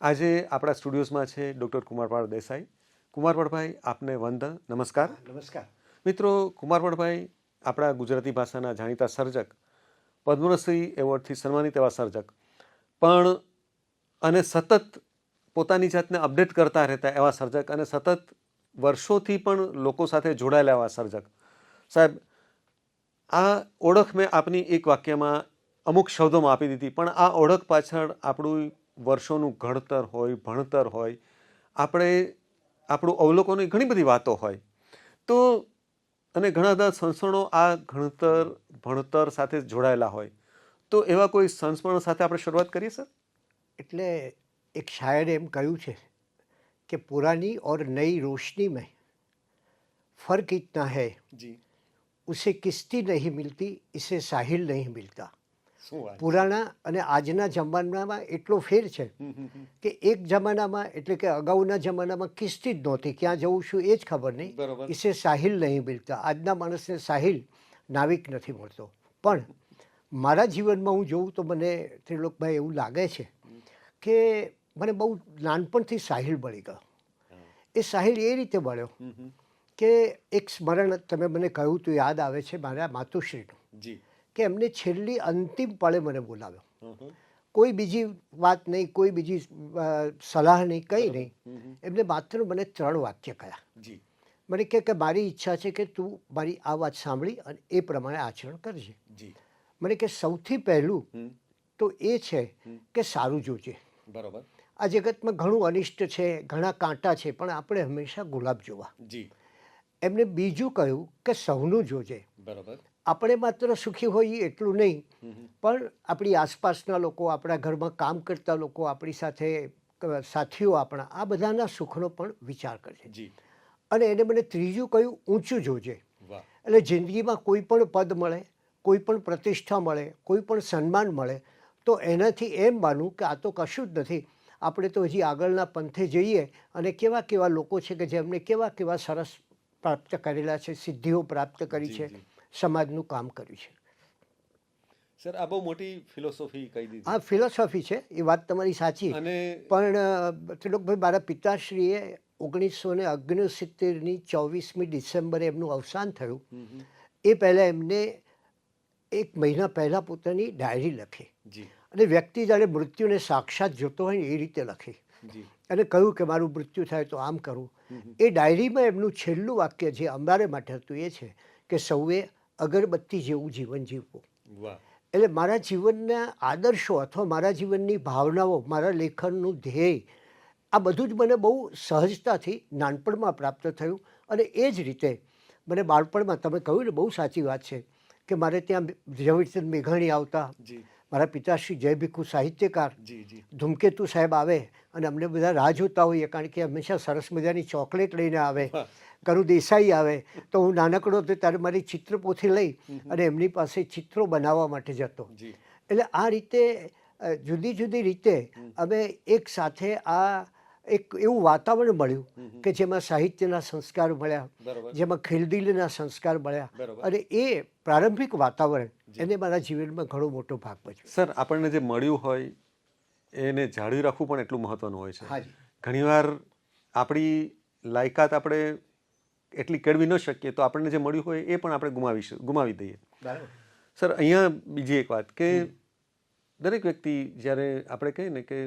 આજે આપણા સ્ટુડિયોઝમાં છે ડૉક્ટર કુમારપાળ દેસાઈ. કુમારપાળભાઈ આપને વંદન. નમસ્કાર. નમસ્કાર. મિત્રો કુમારપાળભાઈ આપણા ગુજરાતી ભાષાના જાણીતા સર્જક પદ્મશ્રી એવોર્ડથી સન્માનિત એવા સર્જક પણ અને સતત પોતાની જાતને અપડેટ કરતા રહેતા એવા સર્જક અને સતત વર્ષોથી પણ લોકો સાથે જોડાયેલા એવા સર્જક. સાહેબ આ ઓળખ મેં આપની એક વાક્યમાં અમુક શબ્દોમાં આપી દીધી પણ આ ઓળખ પાછળ આપણું વર્ષોનું ઘડતર હોય ભણતર હોય આપણે આપણું અવલોકનની ઘણી બધી વાતો હોય તો અને ઘણા બધા સંસ્કરણો આ ગણતર ભણતર સાથે જોડાયેલા હોય તો એવા કોઈ સંસ્મરણ સાથે આપણે શરૂઆત કરીએ સર એટલે એક શાયરે એમ કહ્યું છે કે પુરાની और नई रोशनी में फर्क इतना है જી उसे किस्ती नहीं मिलती इसे साहिल नहीं मिलता શું વાત પુરાણા અને આજના જમાનામાં એટલો ફેર છે કે એક જમાનામાં એટલે કે અગાઉના જમાનામાં કિસ્તી જ નહોતી. ક્યાં જવું છું એ જ ખબર નહીં. ઈસે સાહિલ નહીં મિલતા આજના માણસને સાહિલ નાવિક નથી મળતો. પણ મારા જીવનમાં હું જોઉં તો મને ત્રિલોકભાઈ એવું લાગે છે કે મને બહુ નાનપણથી સાહિલ મળી ગયો. એ સાહિલ એ રીતે મળ્યો કે એક સ્મરણ તમે મને કહ્યું તો યાદ આવે છે મારા માતુશ્રીનું. જી. કે એમને છેલ્લી અંતિમ પળે મને બોલાવ્યો. કોઈ બીજી વાત નહીં કોઈ બીજી સલાહ નહીં કંઈ નહીં. એમને માત્ર મને ત્રણ વાક્ય કહ્યા જી. મને કહે કે મારી ઈચ્છા છે કે તું મારી આ વાત સાંભળી અને એ પ્રમાણે આચરણ કરજે. જી. મને કે સૌથી પહેલું તો એ છે કે સારું જોજે. બરાબર. આ જગતમાં ઘણું અનિષ્ટ છે ઘણા કાંટા છે પણ આપણે હંમેશા ગુલાબ જોવા. જી. એમને બીજું કહ્યું કે સૌનું જોજે. બરોબર. આપણે માત્ર સુખી હોઈએ એટલું નહીં પણ આપણી આસપાસના લોકો આપણા ઘરમાં કામ કરતા લોકો આપણી સાથે સાથીઓ આપણા આ બધાના સુખનો પણ વિચાર કરજે અને એને મને ત્રીજું કહ્યું ઊંચું જોજે. એટલે જિંદગીમાં કોઈ પણ પદ મળે કોઈ પણ પ્રતિષ્ઠા મળે કોઈ પણ સન્માન મળે તો એનાથી એમ માનવું કે આ તો કશું જ નથી. આપણે તો હજી આગળના પંથે જઈએ અને કેવા કેવા લોકો છે કે જેમણે કેવા કેવા સરસ પ્રાપ્ત કરેલા છે સિદ્ધિઓ પ્રાપ્ત કરી છે. સમાજનું કામ કર્યું છે. સર આ બહુ મોટી ફિલોસોફી કહી દીધી. આ ફિલોસોફી છે એ વાત તમારી સાચી. અને પણ ત્રિલોકભાઈ મારા પિતાશ્રીએ ઓગણીસો ને ઓગણસિત્તેરની ચોવીસમી ડિસેમ્બરે એમનું અવસાન થયું. એ પહેલાં એમને એક મહિના પહેલાં પોતાની ડાયરી લખી. અને વ્યક્તિ જ્યારે મૃત્યુને સાક્ષાત જોતો હોય ને એ રીતે લખી. અને કહ્યું કે મારું મૃત્યુ થાય તો આમ કરું. એ ડાયરીમાં એમનું છેલ્લું વાક્ય જે અમારે માટે હતું એ છે કે સૌએ અગરબત્તી જેવું જીવન જીવવું. એટલે મારા જીવનના આદર્શો અથવા મારા જીવનની ભાવનાઓ મારા લેખનનું ધ્યેય આ બધું જ મને બહુ સહજતાથી નાનપણમાં પ્રાપ્ત થયું. અને એ જ રીતે મને બાળપણમાં તમે કહ્યું ને બહુ સાચી વાત છે કે મારે ત્યાં ઝવેરચંદ મેઘાણી આવતા. મારા પિતાશ્રી જય ભીખુ સાહિત્યકાર. ધૂમકેતુ સાહેબ આવે અને અમને બધા રાહ જોતા હોઈએ કારણ કે હંમેશા સરસ મજાની ચોકલેટ લઈને આવે કરું દેસાઈ આવે. તો હું નાનકડો હતો ત્યારે મારી ચિત્રપોથી લઈ અને એમની પાસે ચિત્રો બનાવવા માટે જતો. એટલે આ રીતે જુદી જુદી રીતે અમે એક સાથે આ એક એવું વાતાવરણ મળ્યું કે જેમાં સાહિત્યના સંસ્કાર મળ્યા જેમાં ખેલદિલીના સંસ્કાર મળ્યા અને એ પ્રારંભિક વાતાવરણ એને મારા જીવનમાં ઘણો મોટો ભાગ ભજવ્યો. સર આપણને જે મળ્યું હોય એને જાળવી રાખવું પણ એટલું મહત્વનું હોય છે. ઘણીવાર આપણી લાયકાત આપણે એટલી કેળવી ન શકીએ તો આપણને જે મળ્યું હોય એ પણ આપણે ગુમાવી ગુમાવી દઈએ. સર અહીંયા બીજી એક વાત કે દરેક વ્યક્તિ જ્યારે આપણે કહીએ ને કે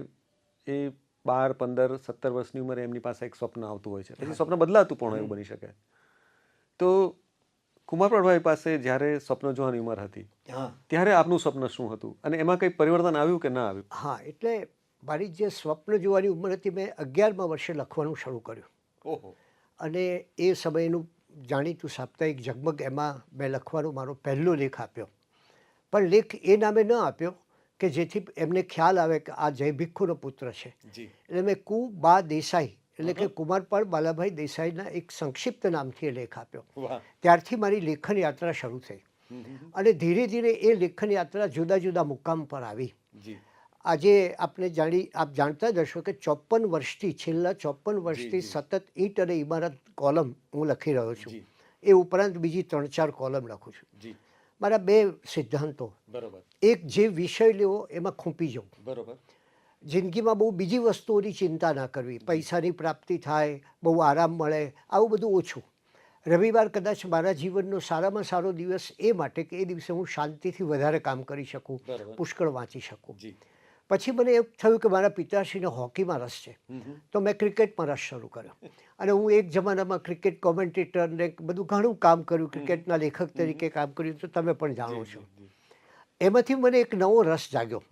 એ બાર પંદર સત્તર વર્ષની ઉંમરે એમની પાસે એક સ્વપ્ન આવતું હોય છે. પછી સ્વપ્ન બદલાતું પણ એવું બની શકે. તો કુમારપ્રભાઈ પાસે જ્યારે સ્વપ્ન જોવાની ઉંમર હતી હા. ત્યારે આપનું સ્વપ્ન શું હતું? અને એમાં કંઈ પરિવર્તન આવ્યું કે ના આવ્યું? હા એટલે મારી જે સ્વપ્ન જોવાની ઉંમર હતી મેં અગિયારમાં વર્ષે લખવાનું શરૂ કર્યું. ઓહો. અને એ સમયનું જાણીતું સાપ્તાહિક ઝગમગ એમાં મેં લખવાનો મારો પહેલો લેખ આપ્યો. પણ લેખ એ નામે ન આપ્યો કે જેથી એમને ખ્યાલ આવે કે આ જય ભિખુનો પુત્ર છે. એટલે મેં કુ બા દેસાઈ એટલે કે કુમારપાળ બાલાભાઈ દેસાઈના એક સંક્ષિપ્ત નામથી એ લેખ આપ્યો. ત્યારથી મારી લેખન યાત્રા શરૂ થઈ. અને ધીરે ધીરે એ લેખન યાત્રા જુદા જુદા મુકામ પર આવી. આજે આપને જાણી આપ જાણતા જ હશો કે ચોપન વર્ષથી છેલ્લા ચોપન વર્ષથી સતત ઈંટ અને ઇમારત કોલમ હું લખી રહ્યો છું. એ ઉપરાંત બીજી ત્રણ ચાર કોલમ લખું છું. મારા બે સિદ્ધાંતો. બરોબર. એક જે વિષય લેવો એમાં ખૂંપી જવું. બરોબર. જિંદગીમાં બહુ બીજી વસ્તુઓની ચિંતા ના કરવી. પૈસાની પ્રાપ્તિ થાય બહુ આરામ મળે આવું બધું ઓછું. રવિવાર કદાચ મારા જીવનનો સારામાં સારો દિવસ એ માટે કે એ દિવસે હું શાંતિથી વધારે કામ કરી શકું પુષ્કળ વાંચી શકું. પછી મને એવું થયું કે મારા પિતાશ્રીને હોકીમાં રસ છે. તો મેં ક્રિકેટમાં રસ શરૂ કર્યો. અને હું એક જમાનામાં ક્રિકેટ કોમેન્ટેટર ને બધું ઘણું કામ કર્યું ક્રિકેટના લેખક તરીકે કામ કર્યું તો તમે પણ જાણો છો. એમાંથી મને એક નવો રસ જાગ્યો.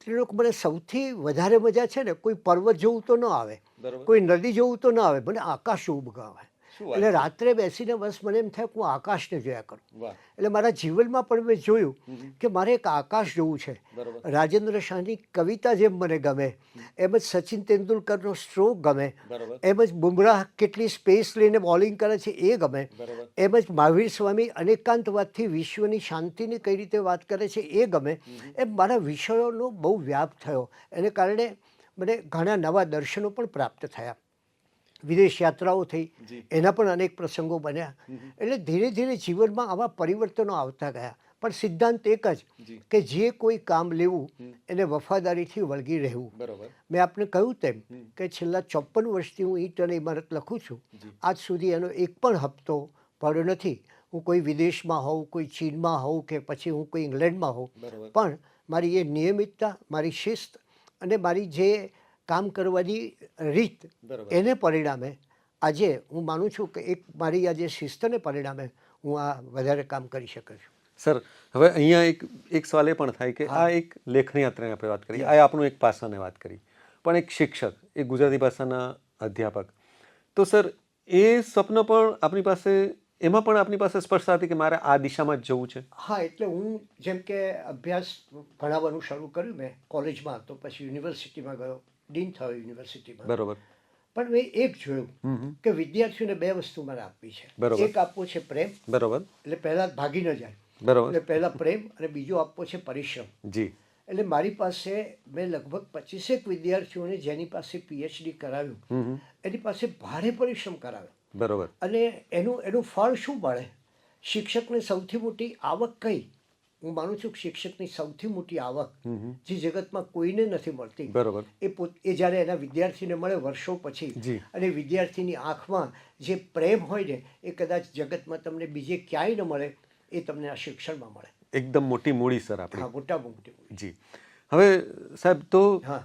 ત્રિલોક મને સૌથી વધારે મજા છે ને કોઈ પર્વત જોવું તો ન આવે કોઈ નદી જોવું તો ન આવે મને આકાશ ગમે. વાત એટલે રાત્રે બેસીને બસ મને એમ થાય કે હું આકાશને જોયા કરું. એટલે મારા જીવનમાં પણ મેં જોયું કે મારે એક આકાશ જોવું છે. રાજેન્દ્ર શાહની કવિતા જેમ મને ગમે એમ જ સચિન તેંડુલકરનો સ્ટ્રોક ગમે એમ જ બુમરાહ કેટલી સ્પેસ લઈને બોલિંગ કરે છે એ ગમે એમ જ મહાવીર સ્વામી અનેકાંતવાદથી વિશ્વની શાંતિની કઈ રીતે વાત કરે છે એ ગમે એમ મારા વિષયોનો બહુ વ્યાપ થયો. એને કારણે મને ઘણા નવા દર્શનો પણ પ્રાપ્ત થયા. વિદેશ યાત્રાઓ થઈ. એના પણ અનેક પ્રસંગો બન્યા. એટલે ધીરે ધીરે જીવનમાં આવા પરિવર્તનો આવતા ગયા. પણ સિદ્ધાંત એક જ કે જે કોઈ કામ લેવું એને વફાદારીથી વળગી રહેવું. મેં આપને કહ્યું તેમ કે છેલ્લા ચોપન વર્ષથી હું ઈટ અને ઇમારત લખું છું. આજ સુધી એનો એક પણ હપ્તો પડ્યો નથી. હું કોઈ વિદેશમાં હોઉં કોઈ ચીનમાં હોઉં કે પછી હું કોઈ ઇંગ્લેન્ડમાં હોઉં. પણ મારી એ નિયમિતતા મારી શિસ્ત અને મારી જે કામ કરવાની રીત એને પરિણામે આજે હું માનું છું કે એક મારી આ જે શિસ્તને પરિણામે હું આ વધારે કામ કરી શકું છું. સર હવે અહીંયા એક એક સવાલ એ પણ થાય કે આ એક લેખની યાત્રાની આપણે વાત કરી આ આપણું એક પાસાને વાત કરી. પણ એક શિક્ષક એક ગુજરાતી ભાષાના અધ્યાપક. તો સર એ સ્વપ્ન પણ આપણી પાસે એમાં પણ આપણી પાસે સ્પષ્ટતા હતી કે મારે આ દિશામાં જ જવું છે? હા એટલે હું જેમ કે અભ્યાસ ભણાવવાનું શરૂ કર્યું મેં કોલેજમાં તો પછી યુનિવર્સિટીમાં ગયો. ડીન થયો યુનિવર્સિટીમાં. બરોબર. પણ મેં એક જોયું કે વિદ્યાર્થીઓને બે વસ્તુ મારે આપવી છે. એક આપવો છે પ્રેમ બરોબર. એટલે પહેલાં ભાગી ન જાય. બરોબર. એટલે પહેલાં પ્રેમ અને બીજો આપવો છે પરિશ્રમ. જી. એટલે મારી પાસે મેં લગભગ પચીસેક વિદ્યાર્થીઓને જેની પાસે પીએચડી કરાવ્યું એની પાસે ભારે પરિશ્રમ કરાવ્યો. બરોબર. અને એનું એનું ફળ શું મળે? શિક્ષકને સૌથી મોટી આવક કઈ? હું માનું છું કે શિક્ષકની સૌથી મોટી આવક જે જગતમાં કોઈને નથી મળતી બરોબર. એ પોત એ જ્યારે એના વિદ્યાર્થીને મળે વર્ષો પછી. અને વિદ્યાર્થીની આંખમાં જે પ્રેમ હોય ને એ કદાચ જગતમાં તમને બીજે ક્યાંય ન મળે એ તમને આ શિક્ષણમાં મળે. એકદમ મોટી મૂડી સર આપણે. હા મોટા મોટી જી. હવે સાહેબ તો હા.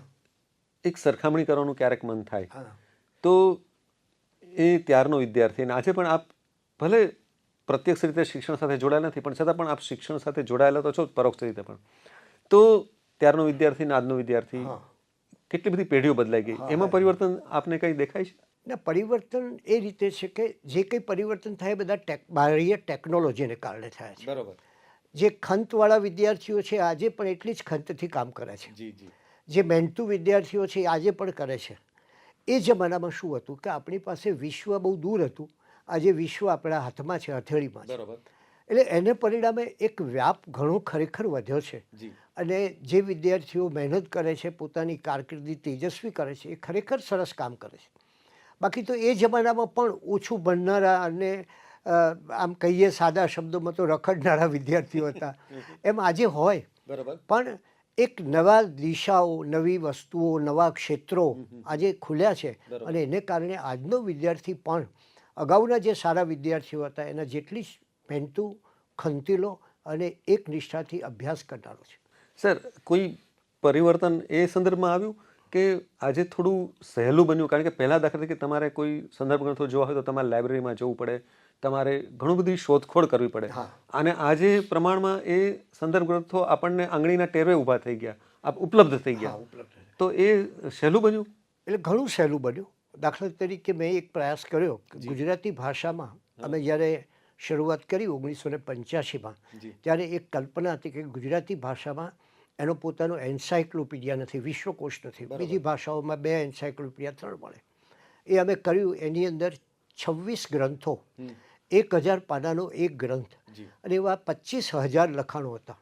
એક સરખામણી કરવાનું ક્યારેક મન થાય. હા. તો એ ત્યારનો વિદ્યાર્થી અને આજે પણ આપ ભલે પ્રત્યક્ષ રીતે શિક્ષણ સાથે જોડાયેલા નથી પણ છતાં પણ આપ શિક્ષણ સાથે જોડાયેલા તો છો પરોક્ષ રીતે પણ. તો ત્યારનો વિદ્યાર્થી ને આજનો વિદ્યાર્થી કેટલી બધી પેઢીઓ બદલાઈ ગઈ? એમાં પરિવર્તન આપને કંઈ દેખાય છે? ના પરિવર્તન એ રીતે છે કે જે કંઈ પરિવર્તન થાય એ બધા ટેક બાહ્ય ટેકનોલોજીને કારણે થયા છે. બરાબર. જે ખંતવાળા વિદ્યાર્થીઓ છે આજે પણ એટલી જ ખંતથી કામ કરે છે. જી જી. જે મહેનતુ વિદ્યાર્થીઓ છે એ આજે પણ કરે છે. એ જમાનામાં શું હતું કે આપણી પાસે વિશ્વ બહુ દૂર હતું. આજે વિશ્વ આપણા હાથમાં છે હથેળીમાં છે. એટલે એને પરિણામે એક વ્યાપ ઘણો ખરેખર વધ્યો છે. અને જે વિદ્યાર્થીઓ મહેનત કરે છે પોતાની કારકિર્દી તેજસ્વી કરે છે એ ખરેખર સરસ કામ કરે છે. બાકી તો એ જમાનામાં પણ ઓછું ભણનારા અને આમ કહીએ સાદા શબ્દોમાં તો રખડનારા વિદ્યાર્થીઓ હતા. એમ આજે હોય. બરોબર. પણ એક નવા દિશાઓ નવી વસ્તુઓ નવા ક્ષેત્રો આજે ખુલ્યા છે. અને એને કારણે આજનો વિદ્યાર્થી પણ અગાઉના જે સારા વિદ્યાર્થીઓ હતા એના જેટલી જ મહેનતું ખંતીલો અને એક નિષ્ઠાથી અભ્યાસ કરનારો છે. સર કોઈ પરિવર્તન એ સંદર્ભમાં આવ્યું કે આજે થોડું સહેલું બન્યું? કારણ કે પહેલાં દાખલા તરીકે તમારે કોઈ સંદર્ભ ગ્રંથો જોવા હોય તો તમારે લાઇબ્રેરીમાં જવું પડે તમારે ઘણું બધી શોધખોળ કરવી પડે. હા. અને આજે પ્રમાણમાં એ સંદર્ભ ગ્રંથો આપણને આંગળીના ટેરવે ઊભા થઈ ગયા ઉપલબ્ધ થઈ ગયા. ઉપલબ્ધ તો એ સહેલું બન્યું? એટલે ઘણું સહેલું બન્યું. દાખલા તરીકે મેં એક પ્રયાસ કર્યો ગુજરાતી ભાષામાં અમે જ્યારે શરૂઆત કરી ઓગણીસો ને પંચ્યાસીમાં ત્યારે એક કલ્પના હતી કે ગુજરાતી ભાષામાં એનો પોતાનો એન્સાયક્લોપીડિયા નથી વિશ્વકોશ નથી. બીજી ભાષાઓમાં બે એન્સાયક્લોપીડિયા ત્રણ મળે. એ અમે કર્યું. એની અંદર છવ્વીસ ગ્રંથો એક હજાર પાનાનો એક ગ્રંથ અને એવા પચીસ હજાર લખાણો હતા.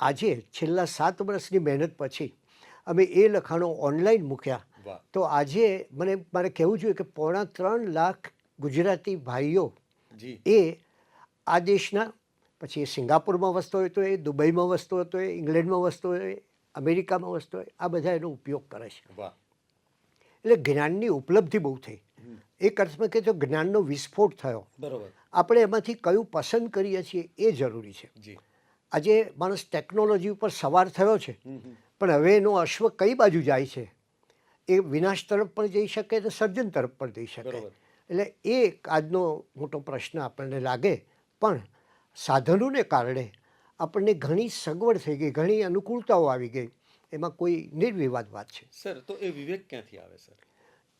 આજે છેલ્લા સાત વર્ષની મહેનત પછી અમે એ લખાણો ઓનલાઈન મૂક્યા. તો આજે મને મારે કહેવું જોઈએ કે પોણા ત્રણ લાખ ગુજરાતી ભાઈઓ એ આ દેશના પછી એ સિંગાપુરમાં વસતો હોય તો એ દુબઈમાં વસતો હતો એ ઇંગ્લેન્ડમાં વસતો હોય અમેરિકામાં વસતો હોય આ બધા એનો ઉપયોગ કરે છે. વાહ. એટલે જ્ઞાનની ઉપલબ્ધિ બહુ થઈ. એક અર્થમાં કે જો જ્ઞાનનો વિસ્ફોટ થયો બરાબર. આપણે એમાંથી કયું પસંદ કરીએ છીએ એ જરૂરી છે. આજે માણસ ટેકનોલોજી ઉપર સવાર થયો છે પણ હવે એનો અશ્વ કઈ બાજુ જાય છે? એ વિનાશ તરફ પણ જઈ શકે અને સર્જન તરફ પણ જઈ શકે. એટલે એ આજનો મોટો પ્રશ્ન આપણને લાગે. પણ સાધનોને કારણે આપણને ઘણી સગવડ થઈ ગઈ ઘણી અનુકૂળતાઓ આવી ગઈ. એમાં કોઈ નિર્વિવાદ વાત છે. સર તો એ વિવેક ક્યાંથી આવે સર?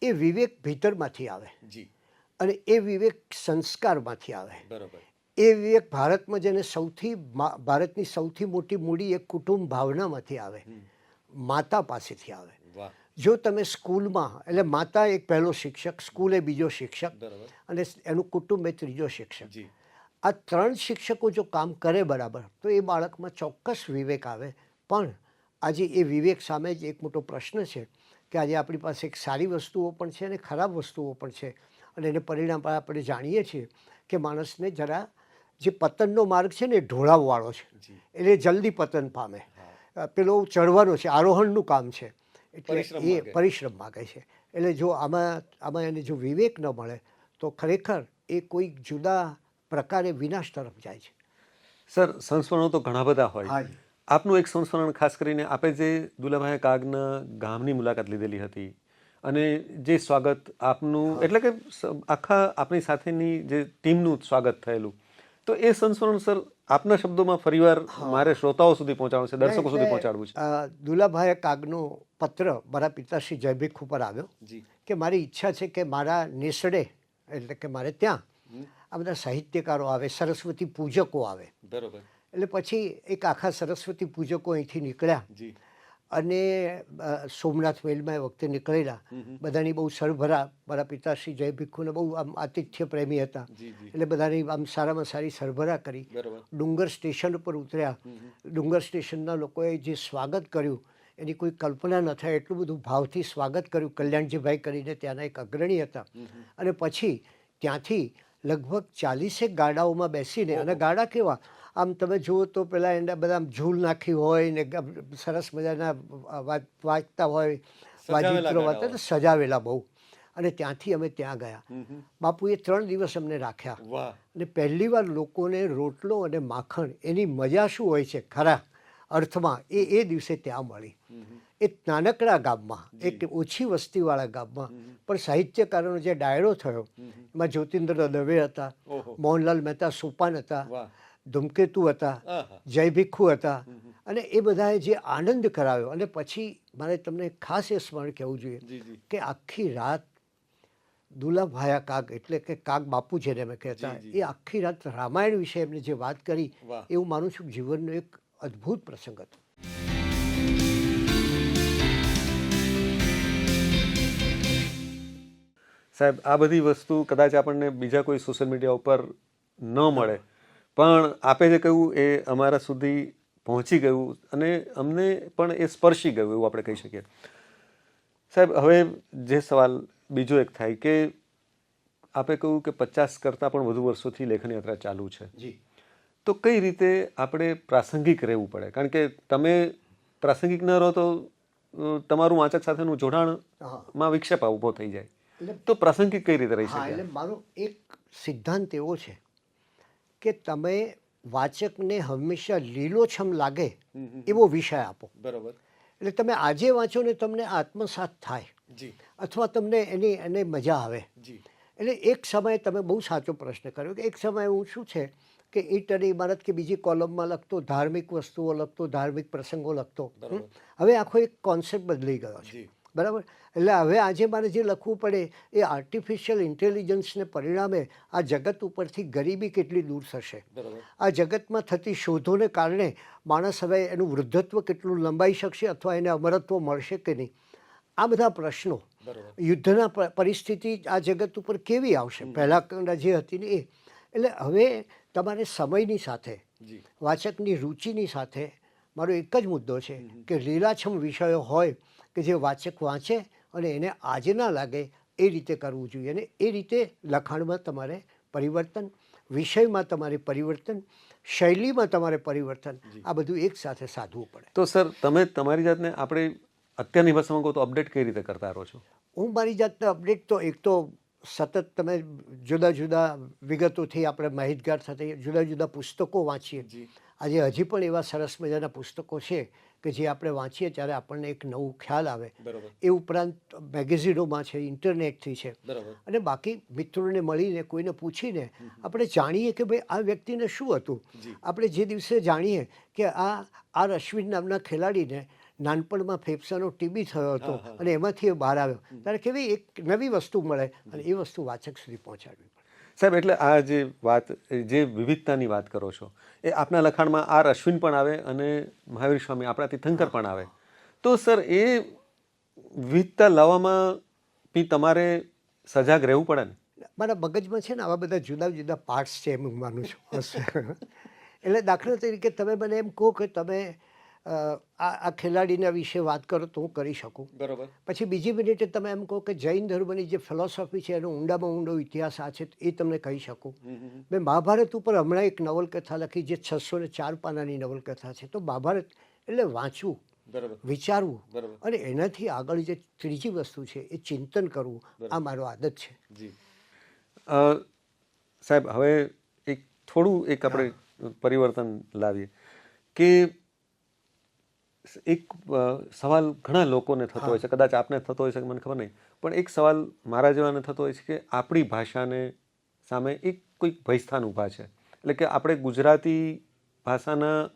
એ વિવેક ભીતરમાંથી આવે. જી. અને એ વિવેક સંસ્કારમાંથી આવે. બરાબર. એ વિવેક ભારતમાં જેને સૌથી ભારતની સૌથી મોટી મૂડી એ કુટુંબ ભાવનામાંથી આવે. માતા પાસેથી આવે. જો તમે સ્કૂલમાં એટલે માતા એક પહેલો શિક્ષક સ્કૂલે બીજો શિક્ષક અને એનું કુટુંબ એ ત્રીજો શિક્ષક. આ ત્રણ શિક્ષકો જો કામ કરે બરાબર તો એ બાળકમાં ચોક્કસ વિવેક આવે. પણ આજે એ વિવેક સામે જ એક મોટો પ્રશ્ન છે કે આજે આપણી પાસે એક સારી વસ્તુઓ પણ છે અને ખરાબ વસ્તુઓ પણ છે. અને એને પરિણામ આપણે જાણીએ છીએ કે માણસને જરા જે પતનનો માર્ગ છે ને એ ઢોળાવવાળો છે. એટલે જલ્દી પતન પામે. પેલો ચડવાનો છે આરોહણનું કામ છે. એટલે એ પરિશ્રમ માગે છે. એટલે જો આમાં આમાં એને જો વિવેક ન મળે તો ખરેખર એ કોઈ જુદા પ્રકારે વિનાશ તરફ જાય છે. સર સંસ્મરણો તો ઘણા બધા હોય. આપનું એક સંસ્મરણ ખાસ કરીને આપે જે દુલાભાઈ કાગના ગામની મુલાકાત લીધેલી હતી અને જે સ્વાગત આપનું એટલે કે આખા આપણી સાથેની જે ટીમનું સ્વાગત થયેલું. તો એ સંસ્મરણ સર આપના શબ્દોમાં ફરીવાર મારે શ્રોતાઓ સુધી પહોંચાડવું છે દર્શકો સુધી પહોંચાડવું છે. દુલાભાઈ કાગનો પત્ર મારા પિતાશ્રી જયભીખ ઉપર આવ્યો કે મારી ઈચ્છા છે કે મારા નેસડે એટલે કે મારે ત્યાં આ બધા સાહિત્યકારો આવે સરસ્વતી પૂજકો આવે. બરોબર. એટલે પછી એક આખા સરસ્વતી પૂજકો અહીંથી નીકળ્યા. અને સોમનાથ વેલમાં એ વખતે નીકળેલા. બધાની બહુ સરભરા મારા પિતાશ્રી જય ભિખુને બહુ આમ આતિથ્ય પ્રેમી હતા. એટલે બધાની આમ સારામાં સારી સરભરા કરી. ડુંગર સ્ટેશન ઉપર ઉતર્યા. ડુંગર સ્ટેશનના લોકોએ જે સ્વાગત કર્યું એની કોઈ કલ્પના ન થાય એટલું બધું ભાવથી સ્વાગત કર્યું કલ્યાણજીભાઈ કરીને ત્યાંના એક અગ્રણી હતા. અને પછી ત્યાંથી લગભગ ચાલીસેક ગાડાઓમાં બેસીને અને ગાડા કેવા? આમ તમે જુઓ તો પેલા એના બધા ઝૂલ નાખી હોય ને સરસ મજાના વાંચતા હોય વાજિત્રો વાંચતા તો સજાવેલા બહુ. અને ત્યાંથી અમે ત્યાં ગયા. બાપુએ ત્રણ દિવસ અમને રાખ્યા. અને અને પહેલીવાર લોકોને રોટલો અને માખણ એની મજા શું હોય છે? ખરા અર્થમાં એ એ દિવસે ત્યાં મળી. એ નાનકડા ગામમાં એક ઓછી વસ્તીવાળા ગામમાં પણ સાહિત્યકારોનો જે ડાયરો થયો એમાં જ્યોતિન્દ્ર દવે હતા મોહનલાલ મહેતા સોપાન હતા ધૂમકેતુ હતા જય ભિક્ષુ હતા અને એ બધાએ જે આનંદ કરાવ્યો અને પછી મારે તમને ખાસ એ સ્મરણ કહેવું જોઈએ કે આખી રાત દુલાભાયા કાગ એટલે કે કાગ બાપુ જેને અમે કહેતા. એ આખી રાત રામાયણ વિશે એમને જે વાત કરી. એવું માનું છું જીવનનો એક અદ્ભુત પ્રસંગ હતો. સાહેબ આ બધી વસ્તુ કદાચ આપણને બીજા કોઈ સોશિયલ મીડિયા ઉપર ન મળે. પણ આપે જે કહ્યું એ અમારા સુધી પહોંચી ગયું અને અમને પણ એ સ્પર્શી ગયું એવું આપણે કહી શકીએ. સાહેબ હવે જે સવાલ બીજો એક થાય કે આપે કહ્યું કે પચાસ કરતાં પણ વધુ વર્ષોથી લેખન યાત્રા ચાલુ છે. જી. તો કઈ રીતે આપણે પ્રાસંગિક રહેવું પડે? કારણ કે તમે પ્રાસંગિક ન રહો તો તમારું વાંચક સાથેનું જોડાણમાં વિક્ષેપ ઊભો થઈ જાય. તો પ્રાસંગિક કઈ રીતે રહી શકે? એટલે મારો એક સિદ્ધાંત એવો છે કે તમે વાચકને હંમેશા લીલોછમ લાગે એવો વિષય આપો. બરોબર. એટલે તમે આજે વાંચો ને તમને આત્મસાત થાય. અથવા તમને એની એને મજા આવે. એટલે એક સમયે તમે બહુ સાચો પ્રશ્ન કર્યો કે એક સમયે હું શું છે કે ઈટ ઇમારત કે બીજી કોલમમાં લખતો ધાર્મિક વસ્તુઓ લખતો ધાર્મિક પ્રસંગો લખતો હવે આખો એક કોન્સેપ્ટ બદલી ગયો છે. બરાબર? એટલે હવે આજે મારે જે લખવું પડે એ આર્ટિફિશિયલ ઇન્ટેલિજન્સને પરિણામે આ જગત ઉપરથી ગરીબી કેટલી દૂર થશે. આ જગતમાં થતી શોધોને કારણે માણસ હવે એનું વૃદ્ધત્વ કેટલું લંબાઈ શકશે અથવા એને અમરત્વ મળશે કે નહીં? આ બધા પ્રશ્નો. યુદ્ધના પરિસ્થિતિ આ જગત ઉપર કેવી આવશે? પહેલાં જે હતી ને એ. એટલે હવે તમારે સમયની સાથે વાચકની રુચિની સાથે મારો એક જ મુદ્દો છે કે લીલાછમ વિષયો હોય કે જે વાચક વાંચે અને એને આજે ના લાગે એ રીતે કરવું જોઈએ. અને એ રીતે લખાણમાં તમારે પરિવર્તન વિષયમાં તમારે પરિવર્તન શૈલીમાં તમારે પરિવર્તન આ બધું એક સાથે સાધવું પડે. તો સર તમે તમારી જાતને આપણે અત્યારની ભાષામાં કહો તો અપડેટ કઈ રીતે કરતા રહો છો? હું મારી જાતને અપડેટ તો એક તો સતત તમે જુદા જુદા વિગતોથી આપણે માહિતગાર થતી જુદા જુદા પુસ્તકો વાંચીએ. આજે હજી પણ એવા સરસ મજાના પુસ્તકો છે કે જે આપણે વાંચીએ ત્યારે આપણને એક નવું ખ્યાલ આવે. એ ઉપરાંત મેગેઝિનોમાં છે ઇન્ટરનેટથી છે. અને બાકી મિત્રોને મળીને કોઈને પૂછીને આપણે જાણીએ કે ભાઈ આ વ્યક્તિને શું હતું. આપણે જે દિવસે જાણીએ કે આ આર અશ્વિન નામના ખેલાડીને નાનપણમાં ફેફસાનો ટીબી થયો હતો. અને એમાંથી એ બહાર આવ્યો. ત્યારે કેવી એક નવી વસ્તુ મળે અને એ વસ્તુ વાચક સુધી પહોંચાડવી સાહેબ એટલે આ જે વાત જે વિવિધતાની વાત કરો છો એ આપના લખાણમાં આર અશ્વિન પણ આવે અને મહાવીર સ્વામી આપણા તીર્થંકર પણ આવે. તો સર એ વિવિધતા લાવવામાં બી તમારે સજાગ રહેવું પડે ને? મારા મગજમાં છે ને આવા બધા જુદા જુદા પાર્ટ્સ છે એમ હું માનું છું એટલે દાખલા તરીકે તમે મને એમ કહો કે તમે આ આ ખેલાડીના વિશે વાત કરો તો હું કરી શકું. બરાબર. પછી બીજી મિનિટે તમે એમ કહો કે જૈન ધર્મની જે ફિલોસોફી છે એનો ઊંડામાં ઊંડો ઇતિહાસ આ છે એ તમને કહી શકું. મેં મહાભારત ઉપર હમણાં એક નવલકથા લખી જે છસો ને ચાર પાનાની નવલકથા છે. તો મહાભારત એટલે વાંચવું બરોબર. વિચારવું અને એનાથી આગળ જે ત્રીજી વસ્તુ છે એ ચિંતન કરવું આ મારો આદત છે. સાહેબ હવે એક થોડું એક આપણે પરિવર્તન લાવીએ કે એક સવાલ ઘણા લોકોને થતો હોય છે. કદાચ આપને થતો હોય છે કે મને ખબર નહીં. પણ એક સવાલ મારા જેવાને થતો હોય છે કે આપણી ભાષાને સામે એક કોઈક ભયસ્થાન ઊભા છે. એટલે કે આપણે ગુજરાતી ભાષાના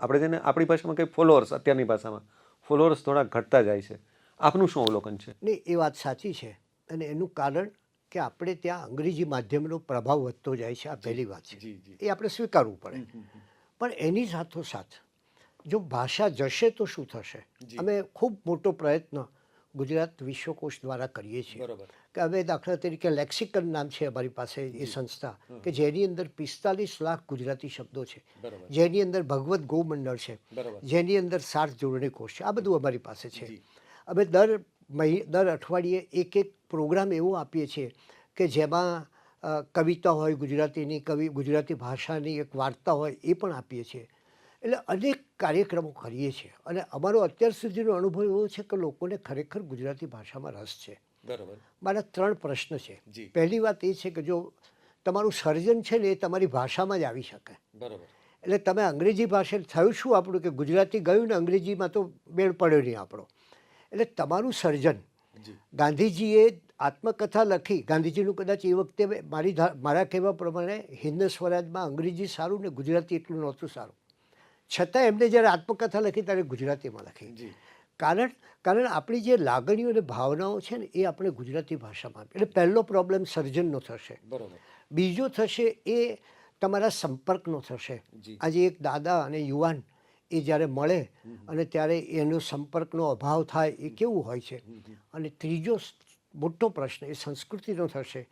આપણે જેને આપણી ભાષામાં કંઈ ફોલોઅર્સ અત્યારની ભાષામાં ફોલોઅર્સ થોડા ઘટતા જાય છે. આપનું શું અવલોકન છે? નહીં એ વાત સાચી છે. અને એનું કારણ કે આપણે ત્યાં અંગ્રેજી માધ્યમનો પ્રભાવ વધતો જાય છે આ પહેલી વાત છે. એ આપણે સ્વીકારવું પડે. પણ એની સાથોસાથ જો ભાષા જશે તો શું થશે? અમે ખૂબ મોટો પ્રયત્ન ગુજરાત વિશ્વકોશ દ્વારા કરીએ છીએ. કે અમે દાખલા તરીકે લેક્સિકન નામ છે અમારી પાસે એ સંસ્થા કે જેની અંદર પિસ્તાલીસ લાખ ગુજરાતી શબ્દો છે. જેની અંદર ભગવત ગૌમંડળ છે. જેની અંદર સાત જોડણી કોષ છે. આ બધું અમારી પાસે છે. અમે દર મહિ દર અઠવાડિયે એક એક પ્રોગ્રામ એવો આપીએ છીએ કે જેમાં કવિતા હોય ગુજરાતીની કવિ ગુજરાતી ભાષાની એક વાર્તા હોય એ પણ આપીએ છીએ. એટલે અનેક કાર્યક્રમો કરીએ છીએ. અને અમારો અત્યાર સુધીનો અનુભવ એવો છે કે લોકોને ખરેખર ગુજરાતી ભાષામાં રસ છે. બરાબર. મારા ત્રણ પ્રશ્ન છે. પહેલી વાત એ છે કે જો તમારું સર્જન છે ને એ તમારી ભાષામાં જ આવી શકે. બરાબર. એટલે તમે અંગ્રેજી ભાષા થયું શું આપણું કે ગુજરાતી ગયું ને અંગ્રેજીમાં તો મેળ પડ્યો નહીં આપણો. એટલે તમારું સર્જન. ગાંધીજીએ આત્મકથા લખી ગાંધીજીનું કદાચ એ વખતે મારી મારા કહેવા પ્રમાણે હિન્દ સ્વરાજમાં અંગ્રેજી સારું ને ગુજરાતી એટલું નહોતું સારું. છતાં એમને જ્યારે આત્મકથા લખી ત્યારે ગુજરાતીમાં લખી. કારણ કારણ આપણી જે લાગણીઓ અને ભાવનાઓ છે ને એ આપણે ગુજરાતી ભાષામાં એટલે પહેલો પ્રોબ્લેમ સર્જનનો થશે. બરોબર. બીજો થશે એ તમારા સંપર્કનો થશે. આજે એક દાદા અને યુવાન એ જ્યારે મળે અને ત્યારે એનો સંપર્કનો અભાવ થાય એ કેવું હોય છે? અને ત્રીજો મોટો પ્રશ્ન એ સંસ્કૃતિનો થશે.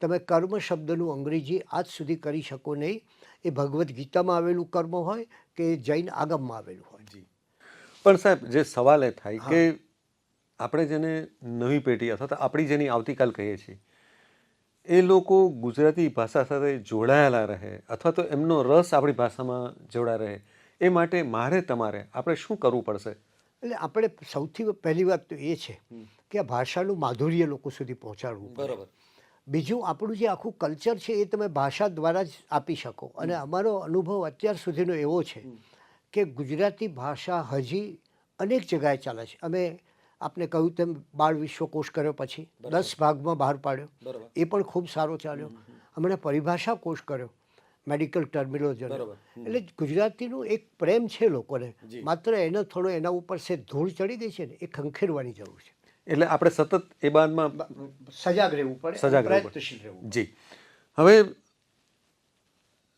તમે કર્મ શબ્દનું અંગ્રેજી આજ સુધી કરી શકો નહીં. એ ભગવદ્ ગીતામાં આવેલું કર્મ હોય કે જૈન આગમમાં આવેલું હોય. જી. પણ સાહેબ જે સવાલ એ થાય કે આપણે જેને નવી પેઢી અથવા તો આપણી જેની આવતીકાલ કહીએ છીએ એ લોકો ગુજરાતી ભાષા સાથે જોડાયેલા રહે અથવા તો એમનો રસ આપણી ભાષામાં જોડા રહે એ માટે મારે તમારે આપણે શું કરવું પડશે? એટલે આપણે સૌથી પહેલી વાત તો એ છે કે આ ભાષાનું માધુર્ય લોકો સુધી પહોંચાડવું પડે. બીજું આપણું જે આખું કલ્ચર છે એ તમે ભાષા દ્વારા જ આપી શકો. અને અમારો અનુભવ અત્યાર સુધીનો એવો છે કે ગુજરાતી ભાષા હજી અનેક જગાએ ચાલે છે. અમે આપને કહ્યું તેમ બાળ વિશ્વકોશ કર્યો પછી દસ ભાગમાં બહાર પાડ્યો. એ પણ ખૂબ સારો ચાલ્યો. હમણાં પરિભાષા કોષ કર્યો મેડિકલ ટર્મિનોલોજી. એટલે ગુજરાતીનું એક પ્રેમ છે લોકોને. માત્ર એનો થોડો એના ઉપર છે ધૂળ ચડી ગઈ છે ને એ ખંખેરવાની જરૂર છે. એટલે આપણે સતત એ બાદમાં સજાગ રહેવું પડે સજાગ પ્રયત્નશીલ રહેવું જી. હવે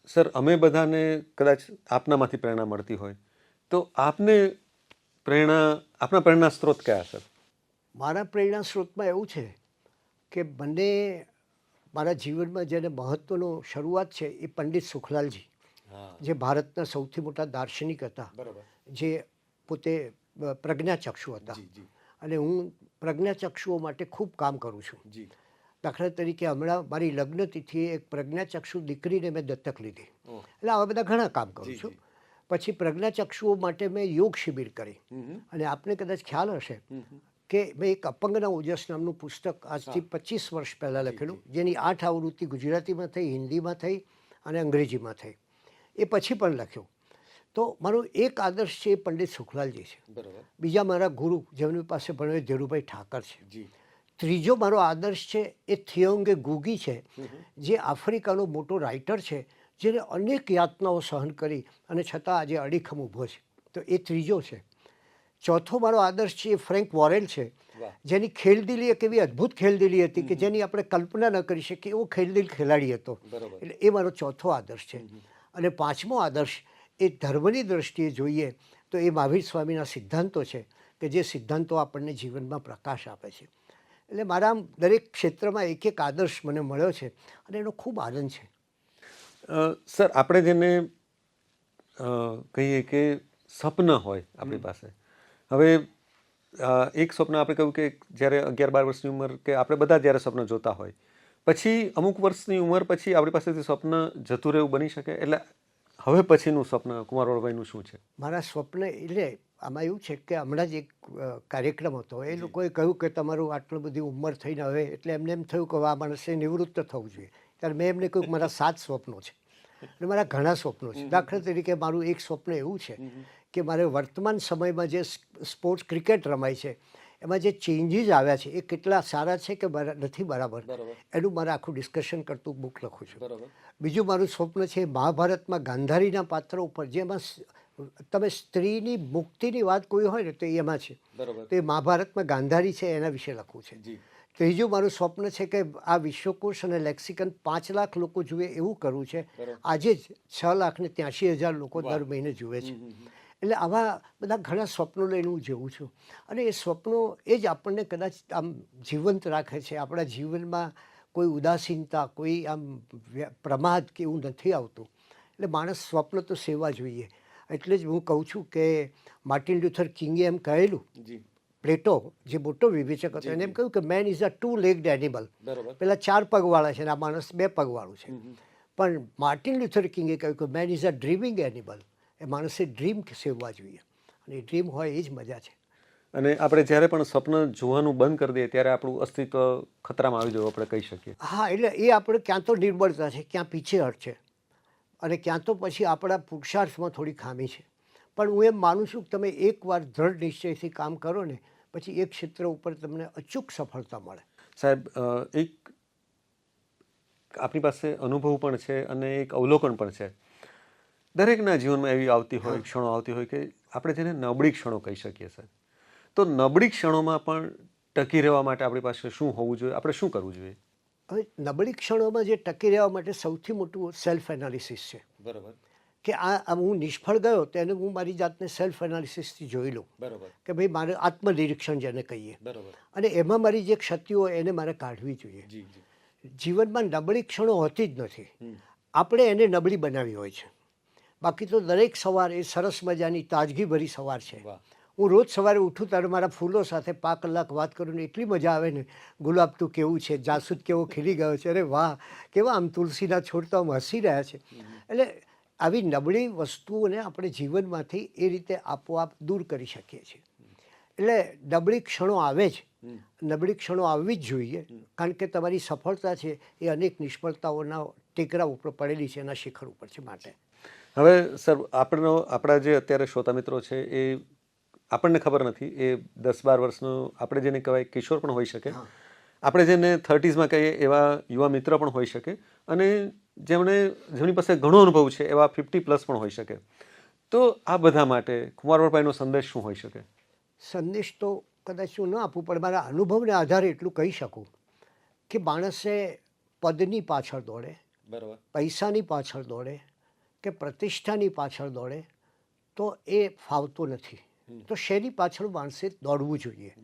સર અમે બધાને કદાચ આપનામાંથી પ્રેરણા મળતી હોય. તો આપને પ્રેરણા આપના પ્રેરણા સ્ત્રોત કયા સર? મારા પ્રેરણા સ્ત્રોતમાં એવું છે કે મને મારા જીવનમાં જેને મહત્ત્વનો શરૂઆત છે એ પંડિત સુખલાલજી જે ભારતના સૌથી મોટા દાર્શનિક હતા. જે પોતે પ્રજ્ઞાચક્ષુ હતા. જી જી. અને હું પ્રજ્ઞાચક્ષુઓ માટે ખૂબ કામ કરું છું. દાખલા તરીકે હમણાં મારી લગ્ન તિથિએ એક પ્રજ્ઞાચક્ષુ દીકરીને મેં દત્તક લીધી. એટલે આવા બધા ઘણા કામ કરું છું. પછી પ્રજ્ઞાચક્ષુઓ માટે મેં યોગ શિબિર કરી. અને આપને કદાચ ખ્યાલ હશે કે મેં એક અપંગના ઓજસ નામનું પુસ્તક આજથી પચીસ વર્ષ પહેલાં લખેલું જેની આઠ આવૃત્તિ ગુજરાતીમાં થઈ હિન્દીમાં થઈ અને અંગ્રેજીમાં થઈ. એ પછી પણ લખ્યું. તો મારો એક આદર્શ છે એ પંડિત સુખલાલજી છે. બીજા મારા ગુરુ જેમની પાસે ભણ્યો ધીરુભાઈ ઠાકર છે. ત્રીજો મારો આદર્શ છે એ થિયોંગે ગુગી છે જે આફ્રિકાનો મોટો રાઇટર છે જેને અનેક યાતનાઓ સહન કરી અને છતાં આજે અડીખમ ઊભો છે. તો એ ત્રીજો છે. ચોથો મારો આદર્શ છે એ ફ્રેન્ક વોરેલ છે જેની ખેલદિલી એક એવી અદ્ભુત ખેલદિલી હતી કે જેની આપણે કલ્પના ન કરી શકીએ એવો ખેલદિલ ખેલાડી હતો. એટલે એ મારો ચોથો આદર્શ છે. અને પાંચમો આદર્શ એ ધર્મની દ્રષ્ટિએ જોઈએ તો એ મહાવીર સ્વામીના સિદ્ધાંતો છે કે જે સિદ્ધાંતો આપણને જીવનમાં પ્રકાશ આપે છે. એટલે મારા દરેક ક્ષેત્રમાં એક એક આદર્શ મને મળ્યો છે અને એનો ખૂબ આનંદ છે. સર આપણે જેને કહીએ કે સ્વપ્ન હોય આપણી પાસે. હવે એક સ્વપ્ન આપણે કહ્યું કે જ્યારે અગિયાર બાર વર્ષની ઉંમર કે આપણે બધા જ્યારે સ્વપ્ન જોતા હોય. પછી અમુક વર્ષની ઉંમર પછી આપણી પાસેથી સ્વપ્ન જતું રહેવું બની શકે? એટલે હવે પછીનું સ્વપ્ન કુમારવળભાઈનું શું છે? મારા સ્વપ્ન એટલે આમાં એવું છે કે હમણાં જ એક કાર્યક્રમ હતો. એ લોકોએ કહ્યું કે તમારું આટલું બધી ઉંમર થઈને હવે એટલે એમને એમ થયું કે આ માણસે નિવૃત્ત થવું જોઈએ. ત્યારે મેં એમને કહ્યું કે મારા સાત સ્વપ્નો છે. અને મારા ઘણા સ્વપ્નો છે. દાખલા તરીકે મારું એક સ્વપ્ન એવું છે કે મારે વર્તમાન સમયમાં જે સ્પોર્ટ્સ ક્રિકેટ રમાય છે એમાં જે ચેન્જીસ આવ્યા છે એ કેટલા સારા છે કે નથી બરાબર. એનું મારે આખું ડિસ્કશન કરતું બુક લખું છું. બીજું મારું સ્વપ્ન છે મહાભારતમાં ગાંધારીના પાત્ર ઉપર જેમાં તમે સ્ત્રીની મુક્તિની વાત કોઈ હોય ને તો એમાં છે. તો એ મહાભારતમાં ગાંધારી છે એના વિશે લખવું છે. ત્રીજું મારું સ્વપ્ન છે કે આ વિશ્વકોશ અને લેક્સિકન પાંચ લાખ લોકો જુએ એવું કરવું છે. આજે જ છ લાખ ને ત્યાંશી હજાર લોકો દર મહિને જુએ છે. એટલે આવા બધા ઘણા સ્વપ્નો લઈને હું જેવું છું. અને એ સ્વપ્નો એ જ આપણને કદાચ આમ જીવંત રાખે છે. આપણા જીવનમાં કોઈ ઉદાસીનતા કોઈ આમ પ્રમાદ કે એવું નથી આવતું. એટલે માણસ સ્વપ્ન તો સેવા જોઈએ. એટલે જ હું કહું છું કે માર્ટિન લ્યુથર કિંગે એમ કહેલું પ્લેટો જે મોટો વિવેચક હતો એને એમ કહ્યું કે man is a two legged animal પેલા ચાર પગવાળા છે અને આ માણસ બે પગવાળું છે. પણ માર્ટિન લ્યુથર કિંગે કહ્યું કે man is a dreaming animal એ માણસે ડ્રીમ સેવવા જોઈએ. અને એ ડ્રીમ હોય એ જ મજા છે. અને આપણે જ્યારે પણ સ્વપ્ન જોવાનું બંધ કરી દઈએ ત્યારે આપણું અસ્તિત્વ ખતરામાં આવી જવું આપણે કહી શકીએ. હા એટલે એ આપણે ક્યાં તો નિર્બળતા છે ક્યાં પીછેહટ છે. અને ક્યાં તો પછી આપણા પુરુષાર્થમાં થોડી ખામી છે. પણ હું એમ માનું છું કે તમે એકવાર દ્રઢ નિશ્ચયથી કામ કરો ને પછી એક ક્ષેત્ર ઉપર તમને અચૂક સફળતા મળે. સાહેબ એક આપણી પાસે અનુભવ પણ છે અને એક અવલોકન પણ છે. દરેકના જીવનમાં એવી આવતી હોય ક્ષણો આવતી હોય કે આપણે જેને નબળી ક્ષણો કહી શકીએ સાહેબ. તો નબળી ક્ષણોમાં પણ ટકી રહેવા માટે આપણી પાસે શું હોવું જોઈએ? આપણે શું કરવું જોઈએ? હવે નબળી ક્ષણોમાં જે ટકી રહેવા માટે સૌથી મોટું સેલ્ફ એનાલિસિસ છે. બરાબર. કે આ હું નિષ્ફળ ગયો તેને હું મારી જાતને સેલ્ફ એનાલિસિસથી જોઈ લઉં. બરાબર. કે ભાઈ મારે આત્મનિરીક્ષણ જેને કહીએ. બરાબર. અને એમાં મારી જે ક્ષતિઓ એને મારે કાઢવી જોઈએ. જી જી. જીવનમાં નબળી ક્ષણો હોતી જ નથી. આપણે એને નબળી બનાવી હોય છે. બાકી તો દરેક સવાર એ સરસ મજાની તાજગીભરી સવાર છે. હું રોજ સવારે ઉઠું ત્યારે મારા ફૂલો સાથે પાંચ કલાક વાત કરું ને એટલી મજા આવે ને ગુલાબ તું કેવું છે જાસૂદ કેવો ખીલી ગયો છે અરે વાહ કેવા આમ તુલસીના છોડ તો આમ હસી રહ્યા છે. એટલે આવી નબળી વસ્તુઓને આપણે જીવનમાંથી એ રીતે આપોઆપ દૂર કરી શકીએ છીએ. એટલે નબળી ક્ષણો આવે જ. નબળી ક્ષણો આવવી જ જોઈએ. કારણ કે તમારી સફળતા છે એ અનેક નિષ્ફળતાઓના ટેકરા ઉપર પડેલી છે એના શિખર ઉપર છે માટે. હવે સર આપણનો આપણા જે અત્યારે શ્રોતા મિત્રો છે એ આપણને ખબર નથી. એ દસ બાર વર્ષનો આપણે જેને કહેવાય કિશોર પણ હોઈ શકે. આપણે જેને થર્ટીઝમાં કહીએ એવા યુવા મિત્ર પણ હોઈ શકે. અને જેમણે જેમની પાસે ઘણો અનુભવ છે એવા ફિફ્ટી પ્લસ પણ હોઈ શકે. તો આ બધા માટે કુમારવરભાઈનો સંદેશ શું હોઈ શકે? સંદેશ તો કદાચ હું ન આપું પણ મારા અનુભવને આધારે એટલું કહી શકું કે માણસે પદની પાછળ દોડે. બરાબર. પૈસાની પાછળ દોડે. કે પ્રતિષ્ઠાની પાછળ દોડે તો એ ફાવતું નથી. તો શેની પાછળ માણસે દોડવું જોઈએ?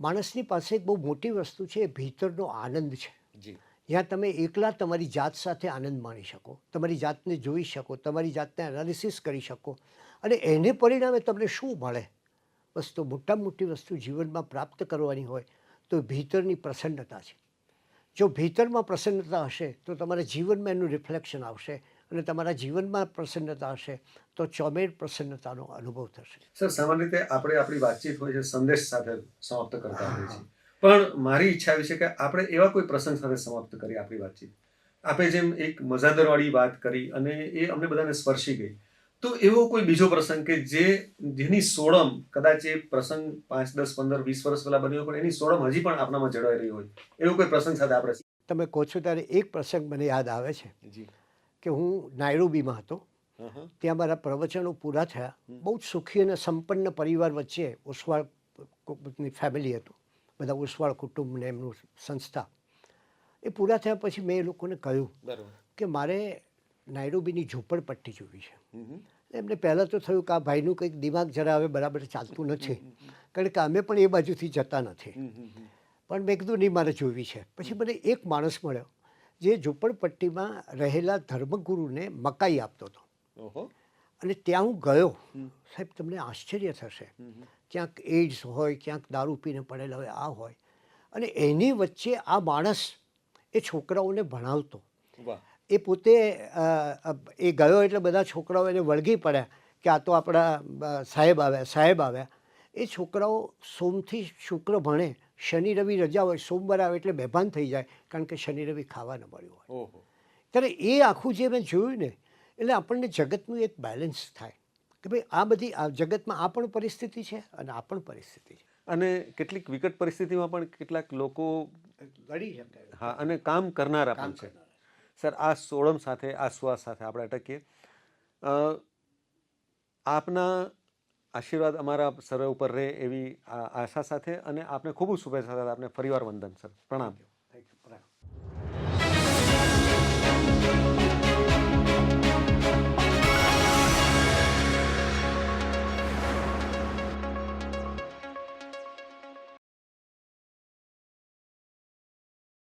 માણસની પાસે એક બહુ મોટી વસ્તુ છે એ ભીતરનો આનંદ છે. જ્યાં તમે એકલા તમારી જાત સાથે આનંદ માણી શકો તમારી જાતને જોઈ શકો તમારી જાતને એનાલિસિસ કરી શકો અને એને પરિણામે તમને શું મળે? બસ તો મોટામાં મોટી વસ્તુ જીવનમાં પ્રાપ્ત કરવાની હોય તો ભીતરની પ્રસન્નતા છે. જો ભીતરમાં પ્રસન્નતા હશે તો તમારા જીવનમાં એનું રિફ્લેક્શન આવશે અને તમારા જીવનમાં પ્રસન્નતા હશે તો ચોમેર પ્રસન્નતાનો અનુભવ થશે. સર સામાન્ય રીતે આપણે આપણી વાતચીત હોય છે સંદેશ સાથે સમાપ્ત કરતા હોઈએ છીએ. પણ મારી ઈચ્છા એવી છે કે આપણે એવા કોઈ પ્રસંગ સાથે સમાપ્ત કરીએ આપણી વાતચીત. આપણે જેમ એક મજાદરવાળી વાત કરી અને એ અમને બધાને સ્પર્શી ગઈ. તો એવો કોઈ બીજો પ્રસંગ કે જે જેની સોળમ કદાચ એ પ્રસંગ પાંચ દસ પંદર વીસ વર્ષ પહેલા બન્યો પણ એની સોળમ હજી પણ આપણામાં જળવાઈ રહી હોય એવો કોઈ પ્રસંગ સાથે આપણે તમે કહો છો ત્યારે એક પ્રસંગ મને યાદ આવે છે. જી. કે હું નાયરોબીમાં હતો. ત્યાં મારા પ્રવચનો પૂરા થયા. બહુ જ સુખી અને સંપન્ન પરિવાર વચ્ચે ઓસવાળની ફેમિલી હતું. બધા ઓસવાળ કુટુંબ ને એમનું સંસ્થા. એ પૂરા થયા પછી મેં એ લોકોને કહ્યું કે મારે નાયરોબીની ઝૂંપડપટ્ટી જોવી છે. એમને પહેલાં તો થયું કે આ ભાઈનું કંઈક દિમાગ જરા હવે બરાબર ચાલતું નથી. કારણ કે અમે પણ એ બાજુથી જતા નથી. પણ મેં કીધું નહીં મારે જોવી છે. પછી મને એક માણસ મળ્યો. જે ઝૂંપડપટ્ટીમાં રહેલા ધર્મગુરુને મકાઈ આપતો હતો. અને ત્યાં હું ગયો. સાહેબ તમને આશ્ચર્ય થશે. ક્યાંક એઇડ્સ હોય ક્યાંક દારૂ પીને પડેલા હોય આ હોય. અને એની વચ્ચે આ માણસ એ છોકરાઓને ભણાવતો. એ પોતે એ ગયો એટલે બધા છોકરાઓ એને વળગી પડ્યા કે આ તો આપણા સાહેબ આવ્યા સાહેબ આવ્યા. એ છોકરાઓ સોમથી શુક્ર ભણે શનિ રવિ રજા હોય સોમવાર આવે એટલે બેભાન થઈ જાય કારણ કે શનિ રવિ ખાવા ન મળ્યું હોય. ત્યારે એ આખું જે મેં જોયું ને એટલે આપણને જગતનું એક બેલેન્સ થાય કે ભાઈ આ બધી આ જગતમાં આ પણ પરિસ્થિતિ છે અને આ પણ પરિસ્થિતિ છે. અને કેટલીક વિકટ પરિસ્થિતિમાં પણ કેટલાક લોકો લડી શકે. હા અને કામ કરનારા પણ છે. સર આ સોળમ સાથે આ શ્વાસ સાથે આપણે અટકીએ. આપના આશીર્વાદ અમારા સર્વે ઉપર રહે એવી આશા સાથે અને આપને ખૂબ શુભેચ્છા સાથે આપને ફરીવાર વંદન, સર. પ્રણામ. થેન્ક યુ પ્રણામ